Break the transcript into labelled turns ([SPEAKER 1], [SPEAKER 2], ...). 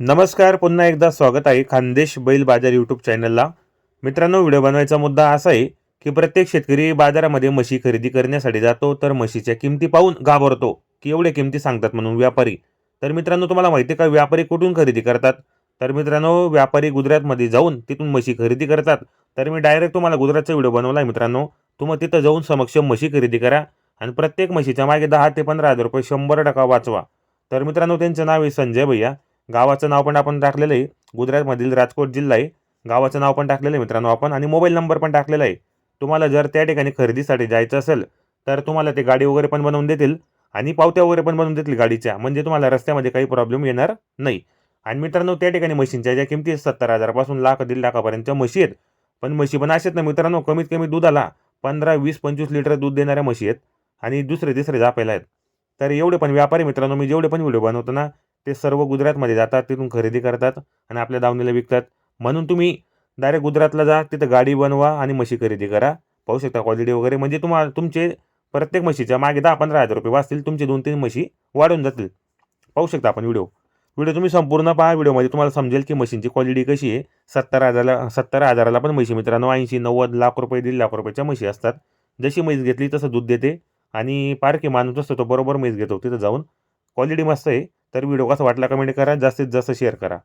[SPEAKER 1] नमस्कार पुन्हा एकदा स्वागत आहे खानदेश बैल बाजार यूट्यूब चॅनलला मित्रांनो व्हिडिओ बनवायचा मुद्दा असा आहे की प्रत्येक शेतकरी बाजारामध्ये म्हशी खरेदी करण्यासाठी जातो तर म्हशीच्या किमती पाहून घाबरतो की एवढ्या किमती सांगतात म्हणून व्यापारी. तर मित्रांनो तुम्हाला माहिती आहे का व्यापारी कुठून खरेदी करतात? तर मित्रांनो व्यापारी गुजरातमध्ये जाऊन तिथून म्हशी खरेदी करतात. तर मी डायरेक्ट तुम्हाला गुजरातचा व्हिडिओ बनवला आहे मित्रांनो. तुम्ही तिथं जाऊन समक्ष म्हशी खरेदी करा आणि प्रत्येक म्हशीच्या मागे दहा ते पंधरा हजार रुपये शंभर टक्का वाचवा. तर मित्रांनो त्यांचं नाव आहे संजय भैया. गावाचं नाव पण आपण टाकलेलं आहे. गुजरातमधील राजकोट जिल्हा आहे. गावाचं नाव पण टाकलेलं आहे मित्रांनो आपण. आणि मोबाईल नंबर पण टाकलेला आहे. तुम्हाला जर त्या ठिकाणी खरेदीसाठी जायचं असेल तर तुम्हाला ते गाडी वगैरे पण बनवून देतील. आणि पावत्या वगैरे पण बनवून देतील गाडीच्या. म्हणजे तुम्हाला रस्त्यामध्ये काही प्रॉब्लेम येणार नाही. आणि मित्रांनो त्या ठिकाणी म्हशींच्या ज्या किमती सत्तर हजारापासून लाख दीड लाखापर्यंत म्हशी आहेत. पण म्हशी पण असेच ना मित्रांनो कमीत कमी दुधाला पंधरा वीस पंचवीस लिटर दूध देणाऱ्या म्हशी आहेत. आणि दुसरे तिसरे जापायला आहेत. तर एवढे पण व्यापारी मित्रांनो मी जेवढे पण व्हिडिओ बनवतो ना ते सर्व गुजरातमध्ये जातात तिथून खरेदी करतात आणि आपल्या दावणीला विकतात. म्हणून तुम्ही डायरेक्ट गुजरातला जा तिथं गाडी बनवा आणि म्हशी खरेदी करा. पाहू शकता क्वालिटी वगैरे. म्हणजे तुम्हाला तुमचे प्रत्येक म्हशीच्या मागे दहा पंधरा हजार रुपये वाचतील तुमचे दोन तीन म्हशी वाढून जातील. पाहू शकता आपण व्हिडिओ. व्हिडिओ तुम्ही संपूर्ण पहा. व्हिडिओमध्ये तुम्हाला समजेल की मशीनची क्वालिटी कशी आहे. सत्तर हजाराला सत्तर हजाराला पण म्हशी मित्रांनो ऐंशी नव्वद लाख रुपये दीड लाख रुपयाच्या म्हशी असतात. जशी म्हैस घेतली तसं दूध देते. आणि पारखी माणूस असतो तो बरोबर म्हैस घेतो तिथं जाऊन क्वालिटी मस्त आहे. तर व्हिडिओ कसा वाटला कमेंट करा. जास्तीत जास्त शेअर करा.